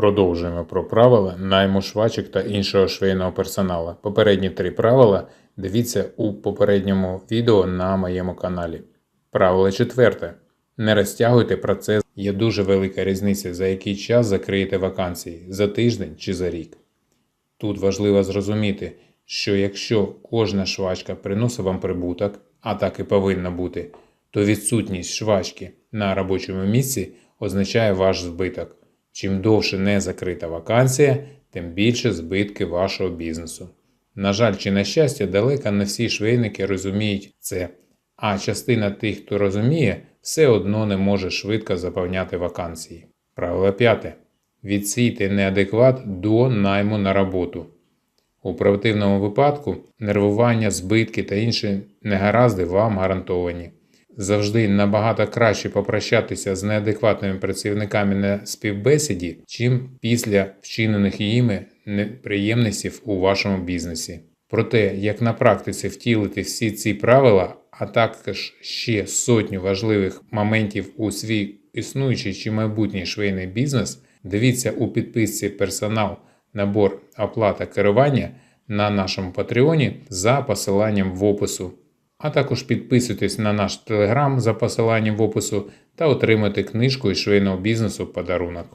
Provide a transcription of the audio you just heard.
Продовжуємо про правила найму швачок та іншого швейного персоналу. Попередні три правила дивіться у попередньому відео на моєму каналі. Правило четверте. Не розтягуйте процес. Є дуже велика різниця, за який час закриєте вакансії за тиждень чи за рік. Тут важливо зрозуміти, що якщо кожна швачка приносить вам прибуток, а так і повинно бути, то відсутність швачки на робочому місці означає ваш збиток. Чим довше не закрита вакансія, тим більше збитки вашого бізнесу. На жаль, чи на щастя, далеко не всі швейники розуміють це, а частина тих, хто розуміє, все одно не може швидко заповняти вакансії. Правило п'яте. Відсійте неадекват до найму на роботу. У противному випадку нервування, збитки та інші негаразди вам гарантовані. Завжди набагато краще попрощатися з неадекватними працівниками на співбесіді, чим після вчинених їми неприємностей у вашому бізнесі. Про те, як на практиці втілити всі ці правила, а також ще сотню важливих моментів у свій існуючий чи майбутній швейний бізнес, дивіться у підписці персонал набор оплата керування на нашому Патреоні за посиланням в опису. А також підписуйтесь на наш телеграм за посиланням в опису та отримати книжку із швейного бізнесу в подарунок.